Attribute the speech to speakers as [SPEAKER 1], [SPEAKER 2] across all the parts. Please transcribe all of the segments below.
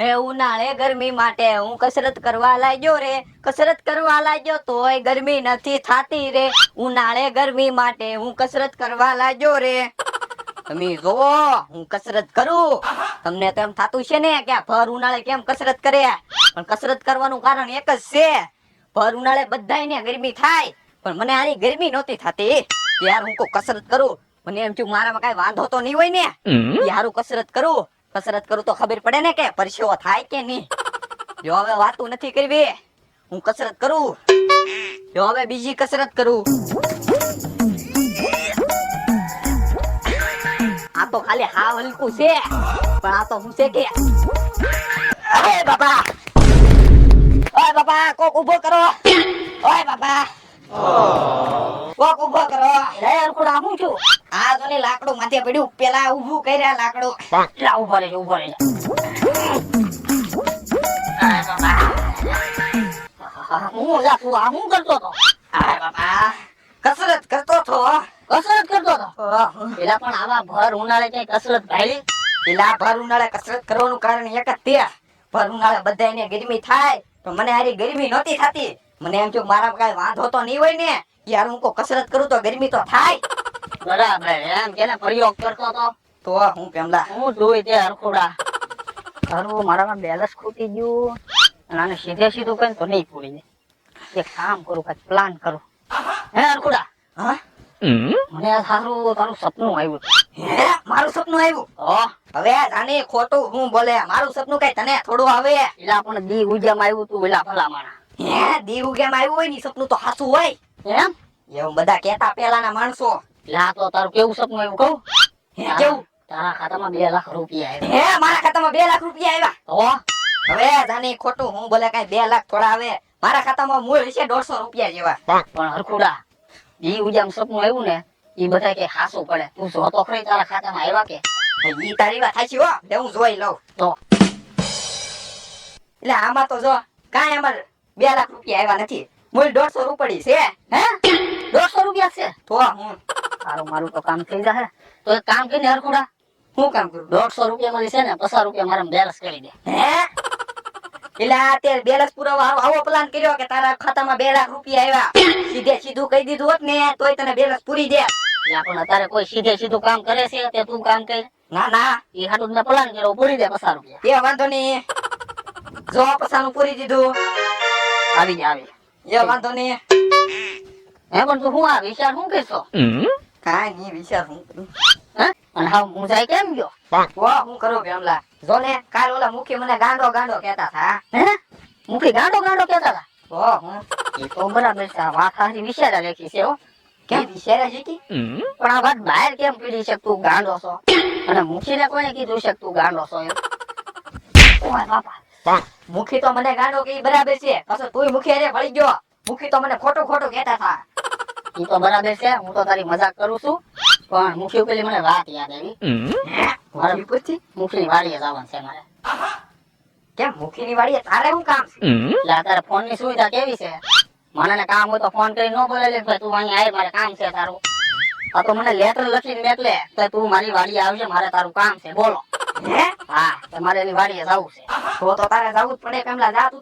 [SPEAKER 1] હે ઉનાળે ગરમી માટે હું કસરત કરવા લાગ્યો રે. કસરત કરવા લાગ્યો તોય ગરમી નથી થાતી રે. ઉનાળે ગરમી માટે હું કસરત કરવા લાગ્યો રે. તમે જોવો હું કસરત કરું. તમને તો એમ થતું છે ને કે ભર ઉનાળે કેમ કસરત કરે? પણ કસરત કરવાનું કારણ એક જ છે. ભર ઉનાળે બધાયને ગરમી થાય. પણ મને આની ગરમી નહોતી થતી. યાર હું કો કસરત કરું. મને એમ છું મારામાં કઈ વાંધો તો નહીં હોય ને. યારું કસરત કરું. કસરત કરું તો ખબર પડે ને કે પરસેવો થાય કે નહીં? જો હવે વાતું નથી કરવી, હું કસરત કરું. જો હવે બીજી કસરત કરું. આ તો ખાલી હા હલકું છે, પણ આ તો હું છે કે અરે બાપા! ઓય બાપા, કોક ઊભો કરો. ઓય બાપા! કોક ઊભો કરો. રે અરખુડા હું છું? આ તો લાકડું માથે પડ્યું. પેલા ઊભું કર્યા લાકડું. લા ઊભો રહેજો ઊભો રહેજો. આ બાપા. આહા, હું લા આ હું કરતો તો આ બાપા કસરત કરતો તો કસરત કરતો તો પેલા પણ આવા ભર ઉનાળે કઈ કસરત ભાઈ પેલા ભર ઉનાળે કસરત કરવાનું કારણ એક જ તે ભર ઉનાળે બધાયને ગરમી થાય. તો મને હારી ગરમી નહોતી થતી. મને એમ થયું મારા કઈ વાંધો તો નહીં હોય ને. યાર હું કોઈ કસરત કરું તો ગરમી તો થાય.
[SPEAKER 2] બરાબર એમ કેને પ્રયોગ કરતો તો.
[SPEAKER 1] તો હું પેમલા
[SPEAKER 2] હું જોઈ તે હરખોડા. હરવું મારામાં બેલેન્સ ખૂટી ગયું. અને આને સીધે સીધું કઈ તો નહીં પૂરી જાય એક કામ કરું કઈ પ્લાન કરું. હે હરખોડા?
[SPEAKER 1] હા?
[SPEAKER 2] મને સારું તારું સપનું આવ્યું.
[SPEAKER 1] હે? મારું સપનું આવ્યું?
[SPEAKER 2] તો
[SPEAKER 1] હવે જાને ખોટું હું બોલે મારું સપનું કઈ તને થોડું આવે?
[SPEAKER 2] એટલે પણ દી ઉજામાં આવ્યું તું પેલા ભલા માણા
[SPEAKER 1] હે દીવું કેમ આવ્યું હોયની સપનું તો હાસું હોય.
[SPEAKER 2] એમ?
[SPEAKER 1] એવું બધા કેતા પેલાના માણસો.
[SPEAKER 2] પેલા તો તારું કેવું સપનું આવ્યું કહું?
[SPEAKER 1] હે કેવું?
[SPEAKER 2] તારા ખાતામાં બે લાખ રૂપિયા આવ્યા.
[SPEAKER 1] હે મારા ખાતામાં બે લાખ રૂપિયા આવ્યા. હવે જાને ખોટું હું બોલે કઈ બે લાખ થોડા આવે. મારા ખાતામાં મૂળ છે દોઢસો રૂપિયા જેવા.
[SPEAKER 2] પણ હરખુડા ઈ ઉજામ સપનું આવ્યું ને ઈ બધા કે હાસું પડે. તું જોતો ખરી તારા ખાતામાં આવ્યા કે?
[SPEAKER 1] ઈ તારી વાત સાચી હો. બે હું જોઈ લઉં.
[SPEAKER 2] તો.
[SPEAKER 1] એટલે આમાં તો જો કાંઈ અમાર બે લાખ રૂપિયા આવ્યા નથી. મૂળ દોઢસો રૂપડી છે
[SPEAKER 2] હે? દોઢસો રૂપિયા છે?
[SPEAKER 1] તો હું
[SPEAKER 2] તારું મારું તો કામ થઈ જશે તો એક કામ કરીને હરખુડા.
[SPEAKER 1] હું કામ કરું?
[SPEAKER 2] દોઢસો રૂપિયા માં છે ને પચાસ રૂપિયા મારા બેલેન્સ કરી દે.
[SPEAKER 1] હે? એટલે અત્યારે બેલેન્સ પુરાવા આવો પ્લાન કર્યો કે તારા ખાતામાં બે લાખ રૂપિયા આવ્યા સીધે સીધું કહી દીધું હોત ને તોય તને બેલેન્સ પૂરી દે.
[SPEAKER 2] પણ અત્યારે કોઈ સીધે સીધું કામ કરે છે તે તું કામ કર?
[SPEAKER 1] ના ના.
[SPEAKER 2] એ હાટું મેં પ્લાન કર્યો પૂરી દે પચાસ રૂપિયા.
[SPEAKER 1] એ વાંધો નહીં. જો પસાનું પૂરી દીધું.
[SPEAKER 2] આવી જા આવી.
[SPEAKER 1] એ વાંધો નહીં.
[SPEAKER 2] હે? પણ તું હું આ વિચાર શું કહેશો?
[SPEAKER 1] કાંઈ નહીં વિચાર હું કરું.
[SPEAKER 2] હે? અને હા હું જાય કેમ ગયો?
[SPEAKER 1] વો હું કરો ભેમલા જો ને કાલ ઓલા મુખી મને ગાંડો ગાંડો કહેતા હતા.
[SPEAKER 2] હે? મુખી ગાંડો ગાંડો કહેતા હતા?
[SPEAKER 1] ઓ હું?
[SPEAKER 2] એ તો બરાબર છે વાત સારી વિચારા લેખી છે હો.
[SPEAKER 1] કેમ? વિચારે છે કે
[SPEAKER 2] પણ આ વાત બહાર કેમ પીડી છે તું ગાંડો છો? અને મુખીને કોઈ કીધું છે તું ગાંડો છો એમ? ઓય બાપા?
[SPEAKER 1] મુખી તો મને ગાંડો કે બરાબર છે. પાછો તું મુખી અરે વળી ગયો. મુખી તો મને ખોટું ખોટું કહેતા હતા.
[SPEAKER 2] ઈ તો બરાબર છે. હું તો તારી મજાક કરું છું. પણ મુખી પેલી મને વાત યાદ આવી. મારે
[SPEAKER 1] મુખી પૂછતી
[SPEAKER 2] મુખી વાડીએ જવાનું છે મારે.
[SPEAKER 1] કેમ? મુખી ની વાડીએ તારે શું કામ છે?
[SPEAKER 2] એટલે અત્યારે ફોનની સુવિધા કેવી છે? મને કામ હોય તો ફોન કરી ન બોલે લે. તું અહીંયા આય મારે કામ છે તારું. આ તો મને લેટર લખીને મોકલે. તો તું મારી વાડીએ આવજે મારે તારું કામ છે. બોલો.
[SPEAKER 1] હે?
[SPEAKER 2] હા તમારે એની વાડીએ જવું છે.
[SPEAKER 1] તો તો તારે જવું જ પડે પેમલા જા તું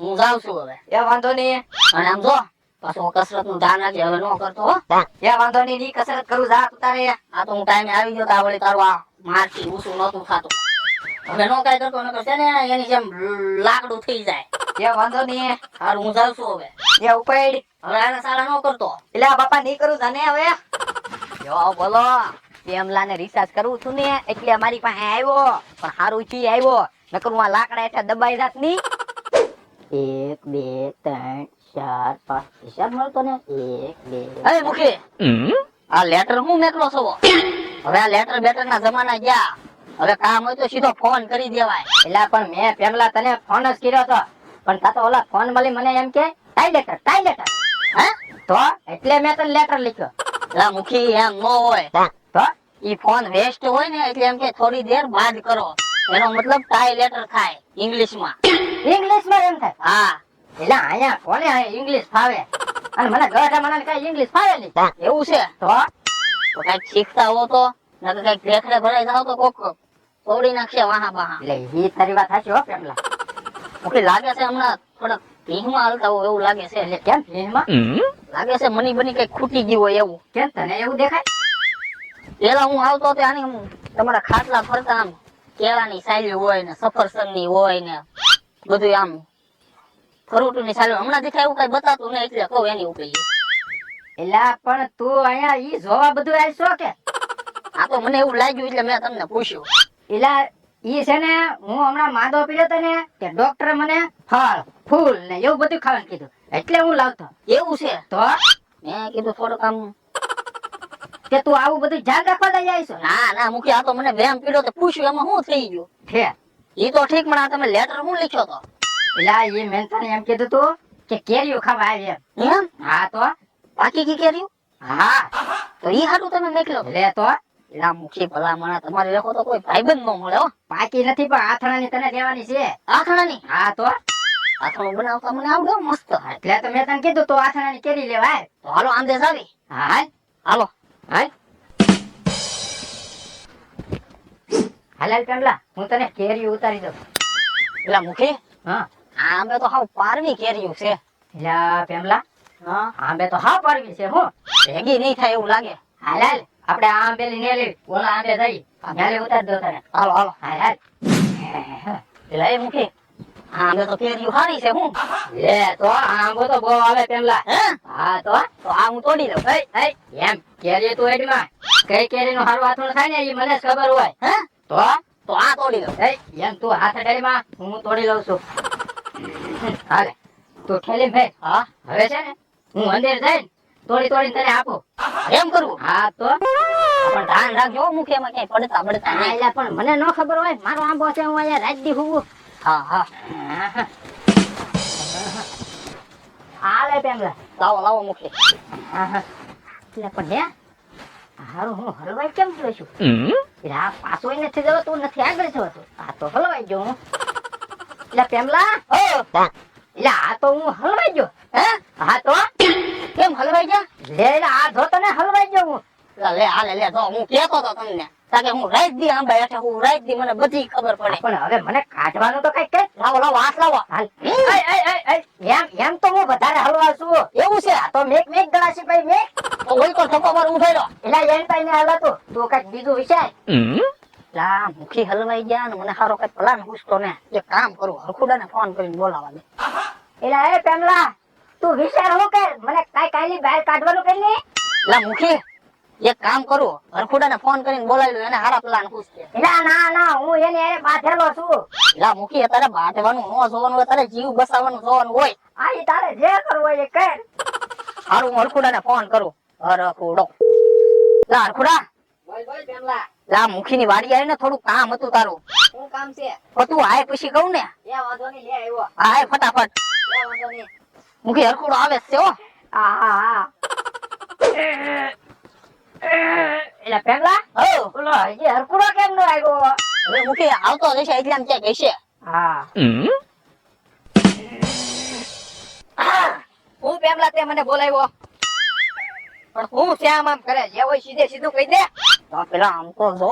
[SPEAKER 2] હું જાઉં છું હવે.
[SPEAKER 1] એ વાંધો નહીં.
[SPEAKER 2] અને આમ જો પાછું કસરતનું ધ્યાન રાખજે હવે ન કરતો હો.
[SPEAKER 1] એ વાંધો નહીં ની કસરત કરું જા તું
[SPEAKER 2] આ તો હું ટાઈમે આવી ગયો તો વળી તારું આ મારથી ઊંચું નતું થતું. હવે નો કાંઈ કરતો નકર છે ને એની જેમ લાકડું થઈ જાય.
[SPEAKER 1] એ વાંધો નહીં.
[SPEAKER 2] હારું હું જાઉં છું હવે.
[SPEAKER 1] એ ઉપાડ.
[SPEAKER 2] હવે આને સારા નો કરતો.
[SPEAKER 1] એટલે આ બાપા નહીં કરું જાને હવે.
[SPEAKER 2] જો બોલો.
[SPEAKER 1] પેમલા ને રિસાર્જ કરવું છું ને એટલે અમારી પાસે આવ્યો. પણ સારું છે આવ્યો. નકર હું આ લાકડા એટલે દબાઈ જાતની. એક બે ત્રણ ચાર પાંચ હિસાબ મળતો ને? એક બે
[SPEAKER 2] અરે મુખી આ લેટર હું મેકલો છો? હવે આ લેટર બેટર ના જમાના ગયા. હવે કામ હોય તો સીધો ફોન કરી દેવાય.
[SPEAKER 1] એટલે પણ મેં પેમલા તને ફોન જ કર્યો હતો પણ તા તો ઓલા ફોન મળી મને એમ કે ટાઈ લેટર ટાઈ લેટર
[SPEAKER 2] હે?
[SPEAKER 1] તો? એટલે મેં તને લેટર લખ્યો.
[SPEAKER 2] એટલે મુખી એમ ન હોય. ઈ ફોન વેસ્ટ હોય ને એટલે એમ કે થોડી દેર બાદ કરો. એનો મતલબ ટાઈ લેટર થાય
[SPEAKER 1] ઇંગ્લિશમાં ઇંગ્લિશમાં એમ થાય?
[SPEAKER 2] હા.
[SPEAKER 1] એટલે અહીંયા કોને ઇંગ્લિશ ફાવે? અને મને ગઢા મને કઈ ઇંગ્લિશ ફાવે નહીં
[SPEAKER 2] એવું છે?
[SPEAKER 1] તો
[SPEAKER 2] તો કંઈક શીખતા હો તો નકર કંઈક રેખડે ભરાઈ જાવ તો કોક તોડી નાખશે વાહા બાહા.
[SPEAKER 3] એટલે ઈ તારી વાત સાચી હો પેમલા
[SPEAKER 2] ઓકે લાગે છે હમણાં થોડાક ભીહમાં હાલતા હોય એવું લાગે છે.
[SPEAKER 3] એટલે કેમ ભીહમાં
[SPEAKER 2] લાગે છે મની બની કઈ ખૂટી ગયું હોય એવું.
[SPEAKER 3] કેમ તને એવું દેખાય?
[SPEAKER 2] પેલા હું આવતો તો આની તમારા ખાટલા ફરતા આમ કેળાની સાયલી હોય ને સફરજનની હોય ને બધું આમ ફ્રૂટની સાયલી હમણાં દેખાય એવું કઈ બતાતું નહીં એટલે કહું એની ઉપર
[SPEAKER 3] એલા પણ તું અહીંયા ઈ જોવા બધું આવશો કે?
[SPEAKER 2] આ તો મને એવું લાગ્યું એટલે મેં તમને પૂછ્યું.
[SPEAKER 3] એલા ઈ છે ને હું હમણાં માદો પીડ્યો હતો ને કે ડોક્ટર મને ફળ ફૂલ ને એવું બધું ખાવાનું કીધું. એટલે હું લાવતો.
[SPEAKER 2] એવું છે?
[SPEAKER 3] તો?
[SPEAKER 2] મેં કીધું થોડુંક આમ
[SPEAKER 3] કે તું આવું બધું ધ્યાન રાખવા જાય છે?
[SPEAKER 2] ના ના મુખી આ તો મને વેમ પીડ્યો તો પૂછ્યું એમાં શું થઈ ગયું?
[SPEAKER 3] છે.
[SPEAKER 2] એ તો ઠીક પણ આ તમે લેટર શું લખ્યો તો?
[SPEAKER 3] એટલે એ મેં એમ કીધું તું કે કેરીઓ ખાવા આવી એમ. હા તો?
[SPEAKER 2] બાકી કી કેરીઓ?
[SPEAKER 3] હા.
[SPEAKER 2] તો એ હાટું તમે મેકલો.
[SPEAKER 3] લે તો?
[SPEAKER 2] એલા મુખી ભલા તમારે લખો તો કોઈ ભાઈબંધ ન મળે હો.
[SPEAKER 3] પાકી નથી પણ આથણાની તને લેવાની છે.
[SPEAKER 2] આખણાની
[SPEAKER 3] હા તો?
[SPEAKER 2] આથણું બનાવતા મને આવડે મસ્ત
[SPEAKER 3] એટલે તો મેં તને કીધું તો આથણાની કેરી લેવાય
[SPEAKER 2] તો હાલો આંદેશ આવી.
[SPEAKER 3] હા હાલ.
[SPEAKER 2] હાલો.
[SPEAKER 3] હાલ હાલ હાલ હું તને કેરી ઉતારી દઉં.
[SPEAKER 2] એલા મુખી?
[SPEAKER 3] હા.
[SPEAKER 2] આંબે તો હાવ પારવી કેર્યું છે.
[SPEAKER 3] પેમલા
[SPEAKER 2] હા.
[SPEAKER 3] આંબે તો હા પારવી છે હું.
[SPEAKER 2] ભેગી નહીં થાય એવું લાગે.
[SPEAKER 3] હાલ હાલ. આપણે આ આંબેલી ને લેવી ઓલા આંબે થઈ ઉતારી દો તને.
[SPEAKER 2] હાલો હાલો.
[SPEAKER 3] હાલ હાલ.
[SPEAKER 2] એ મુખી. આંબે તો કેર્યું હારી છે હું.
[SPEAKER 3] એ તો આંબો તો બહુ આવે પેમલા
[SPEAKER 2] હે?
[SPEAKER 3] હા તો
[SPEAKER 2] તો આ હું તોડી લઉં
[SPEAKER 3] એય, એય, એમ. કેરી તું એડમાં કઈ કેરી નું હારું હાથું થાય ને એ મને ખબર હોય.
[SPEAKER 2] હે?
[SPEAKER 3] તો
[SPEAKER 2] તો આ તોડી લઉં
[SPEAKER 3] એય, એમ તું હાથ અડાડીમાં હું તોડી લઉં છું. હાલે. તું ખેલી ભાઈ
[SPEAKER 2] હા
[SPEAKER 3] હવે છે ને હું અંદર જઈને તોડી તોડી તને આપું.
[SPEAKER 2] એમ કરવું
[SPEAKER 3] હા તો.
[SPEAKER 2] પણ ધ્યાન રાખજો મુખે માં ક્યાંય પડતા. પડતા
[SPEAKER 3] પણ મને ન ખબર હોય. મારો આંબો છે હું અહીંયા હુંવું.
[SPEAKER 2] હા હા હા
[SPEAKER 3] હાલે પેમલા
[SPEAKER 2] લાવો લાવો
[SPEAKER 3] આહા. એટલે પણ હે હારું હું હલવાઈ કેમ ગયો છું આ પાછો નથી જવો તું નથી આગળ જવાતો આ તો હલવાઈ ગયો હું એટલે પેમલા એટલે આ તો હું હલવાઈ ગયો
[SPEAKER 2] હે
[SPEAKER 3] હા તો
[SPEAKER 2] કેમ હલવાઈ ગયો
[SPEAKER 3] લે લે, આ ધો તને હલવાઈ ગયો હું
[SPEAKER 2] લે, લે હાલે લે ધો હું કેતો તો તમને તાકે હું રાત દી આંબા હેઠે હું રાત દી મને બધી ખબર પડે.
[SPEAKER 3] પણ હવે મને કાઢવાનું તો કઈ કે?
[SPEAKER 2] લાવો લાવો હાથ લાવો.
[SPEAKER 3] હાલ. એમ એમ તો હું વધારે હલવા છું.
[SPEAKER 2] એવું છે
[SPEAKER 3] તો મેક મેક ગણાશી ભાઈ મેક.
[SPEAKER 2] તો હોય તો ઠપકો પર ઉભેલો
[SPEAKER 3] એટલે એમ ભાઈ ને હલાતું તું કંઈક બીજું વિચાર.
[SPEAKER 2] લા મુખી હલવાઈ ગયા ને મને હારો કઈ પ્લાન પૂછતો ને. એક કામ કરું હરખુડાને ફોન કરીને બોલાવા દે.
[SPEAKER 3] એટલે એ પેમલા તું વિચાર હું કે મને કઈ કાઈ બહાર કાઢવાનું કરી ને
[SPEAKER 2] લા મુખી એક કામ કરું હરખુડાને ફોન કરીને બોલાવી લઉં એને હારા પ્લાન પૂછશે
[SPEAKER 3] ના ના ના હું એને એને બાંધેલો છું.
[SPEAKER 2] લા મુખી અત્યારે બાંધવાનું ન જોવાનું હોય તારે જીવ બસાવવાનું જોવાનું હોય.
[SPEAKER 3] આ ઈ તારે જે કરવું હોય એ કર.
[SPEAKER 2] હારું હું હરખુડાને ફોન કરું. હરખુડો. લા હરખુડા.
[SPEAKER 3] બોલ બોલ પેમલા
[SPEAKER 2] લા મુખી ની વાડી આવી ને થોડું કામ હતું તારું.
[SPEAKER 3] શું કામ છે?
[SPEAKER 2] તું આય પછી કહું ને.
[SPEAKER 3] એ વાંધો નહીં લે આવ્યો.
[SPEAKER 2] આય ફટાફટ.
[SPEAKER 3] એ વાંધો નહીં.
[SPEAKER 2] મુખી હરખુડો આવે છે હો.
[SPEAKER 3] હા હા હા. એટલે પેમલા
[SPEAKER 2] હો
[SPEAKER 3] બોલો હજી હરકુડો કેમ નો આવ્યો?
[SPEAKER 2] હવે મુખી આવતો જશે એટલે આમ ક્યાંક હશે
[SPEAKER 3] હા. હું પેમલા તે મને બોલાવ્યો. પણ હું શ્યામ આમ કરે જે હોય સીધે સીધું કહી દે.
[SPEAKER 2] તો પેલા આમ તો જો.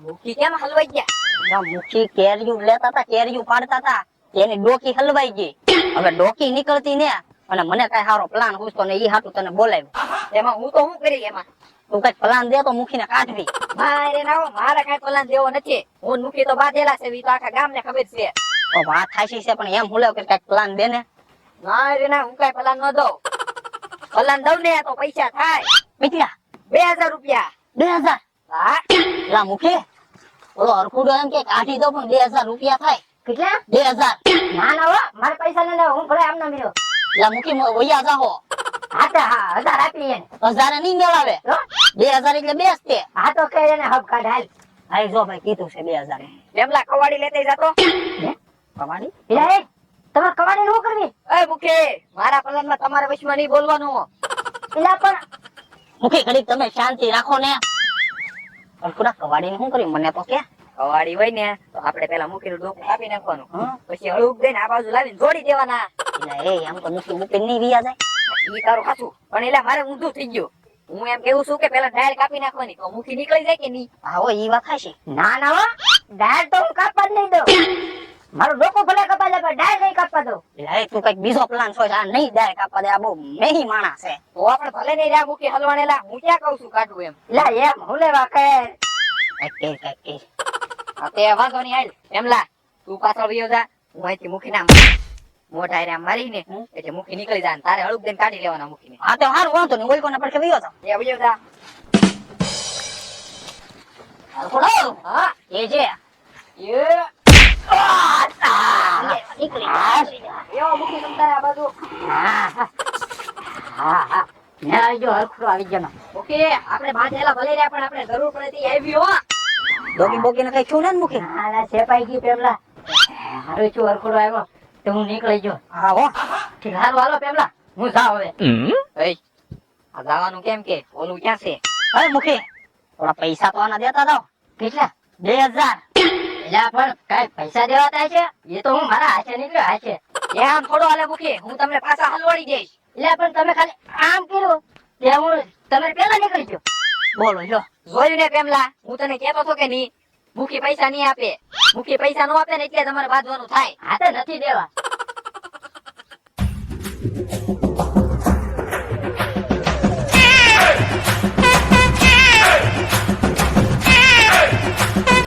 [SPEAKER 3] મુખી કેમ હલવાઈ ગયા?
[SPEAKER 2] મુખી કેરિયું લેતા હતા કેરિયું પાડતા હતા. એની ડોકી હલવાઈ ગઈ. હવે ડોકી નીકળતી ને અને મને કઈ સારો પ્લાન પૂછતો ને ઈ હાટું તને બોલાવ્યો.
[SPEAKER 3] એમાં હું તો શું કરી એમાં?
[SPEAKER 2] તું કઈ પલાન દે તો મુખીને કાઢવી.
[SPEAKER 3] મારે ના મારે કઈ પલાન દેવો નથી. હું મુખી તો બાંધેલા છે તો આખા ગામને ખબર છે.
[SPEAKER 2] વાત થાય છે પણ એમ હુલેવ કે કંઈક પલાન દે ને.
[SPEAKER 3] મારે ના હું કઈ પલાન ન દઉં. પલાન દઉં ને તો પૈસા થાય.
[SPEAKER 2] કેટલા?
[SPEAKER 3] બે હજાર રૂપિયા.
[SPEAKER 2] બે હજાર?
[SPEAKER 3] હા.
[SPEAKER 2] મુખી ઓલો હરખુડો એમ કે કાઢી દો પણ બે હજાર રૂપિયા થાય.
[SPEAKER 3] કેટલા?
[SPEAKER 2] બે હજાર.
[SPEAKER 3] ના ના હો મારે પૈસા ન હું ભલે આમ ના મળ્યો
[SPEAKER 2] લા મુખી મ- વૈયા જાહો.
[SPEAKER 3] હા તો હા હજાર આપી એને
[SPEAKER 2] હજારે નહીં મેળાવે. બે હજાર એટલે બેસ તે
[SPEAKER 3] હા તો કઈ એને હબ કાઢ હાલ.
[SPEAKER 2] ભાઈ જો ભાઈ કીધું છે બે હજાર.
[SPEAKER 3] કવાડી લેતે જતો. એ કવાડી નો કરવી? એ મુખી મારા પલાનમાં તમારે વચમાં નહીં બોલવાનું. એલા પણ
[SPEAKER 2] તમે શાંતિ રાખો ને. પૂરા કવાડી શું કરી મને તો કે.
[SPEAKER 3] કવાડી હોય ને તો આપણે પેલા મુખી ડોક ડોકું કાપી નાખવાનું. પછી હળુક દઈને આ બાજુ લાવીને જોડી દેવાના.
[SPEAKER 2] એ આમ તો મૂકી મુખી નહીં વિયા જાય.
[SPEAKER 3] ઈ તારું ખાસું પણ એટલે મારે ઊંધું થઈ ગયું.
[SPEAKER 1] હું એમ કેવું છું કે પેલા ડાયર કાપી નાખવાની, તો મુખી નીકળી જાય કે નહીં?
[SPEAKER 2] આવો ઈ વખાશે
[SPEAKER 3] ના ના ડાળ તો હું કાપવા નહીં દઉં. મારું ડોકું ભલે કપાઈ લે પણ ડાળ નહીં કાપવા દો
[SPEAKER 2] લે તું કંઈક બીજો પ્લાન છો આ નહીં ડાયર કાપવા દે, આ બહુ મેહી માણસ છે.
[SPEAKER 1] તો આપણે ભલે નહીં રહ્યા મુખી હલવાણેલા હું ક્યાં કહું છું કાઢવું એમ?
[SPEAKER 3] લા, એમ, હું લેવા કે
[SPEAKER 1] તે વાંધો નહીં, હાલ. એમલા તું પાછળ રહ્યો જા. હું અહીંથી મૂકી ના મોઢા મારીને. એટલે મુખી નીકળી જાય ને તારે હળુક દઈને કાઢી લેવાના મુખીને
[SPEAKER 2] હા તો હારું વાંધો નહીં. કોઈ પડખે વયો જાવ
[SPEAKER 1] એ વયો જા.
[SPEAKER 2] હાલ
[SPEAKER 1] હા.
[SPEAKER 2] એ જે.
[SPEAKER 1] એ.
[SPEAKER 3] ના
[SPEAKER 1] આપણે બાંધેલા ભલે રહ્યા પણ આપણે જરૂર પડે આવી હો.
[SPEAKER 2] બોકી બોગીને કઈ છું ને મુખી
[SPEAKER 3] હા ના સેપાઈ ગઈ પેલા. હારું છું આવ્યો. તો હું નીકળી ગયો
[SPEAKER 2] હા હો
[SPEAKER 3] ઠીક હાલો પેમલા. હું જાઉં હવે.
[SPEAKER 1] એય આ જવાનું કેમ કે? ઓલું ક્યાં છે?
[SPEAKER 2] અરે મુખી થોડા પૈસા તો આના દેતા દો
[SPEAKER 3] કેટલા?
[SPEAKER 2] બે હજાર.
[SPEAKER 3] પણ કઈ પૈસા દેવા થાય છે? એ તો હું મારા હાથે નીકળ્યો હાથે.
[SPEAKER 1] આમ થોડો હાલે મુખી હું તમને પાછા હલવાડી દઈશ.
[SPEAKER 3] એટલે પણ તમે ખાલી આમ કર્યું તે હું તમે પેલા નીકળી ગયો.
[SPEAKER 2] બોલો જો
[SPEAKER 1] જોયું ને પેમલા? હું તને કહેતો હતો કે નહીં? મુખી પૈસા નહીં આપે. મુખી પૈસા નો આપે ને એટલે તમારે બાંધવાનું થાય.
[SPEAKER 3] હાથે નથી દેવા.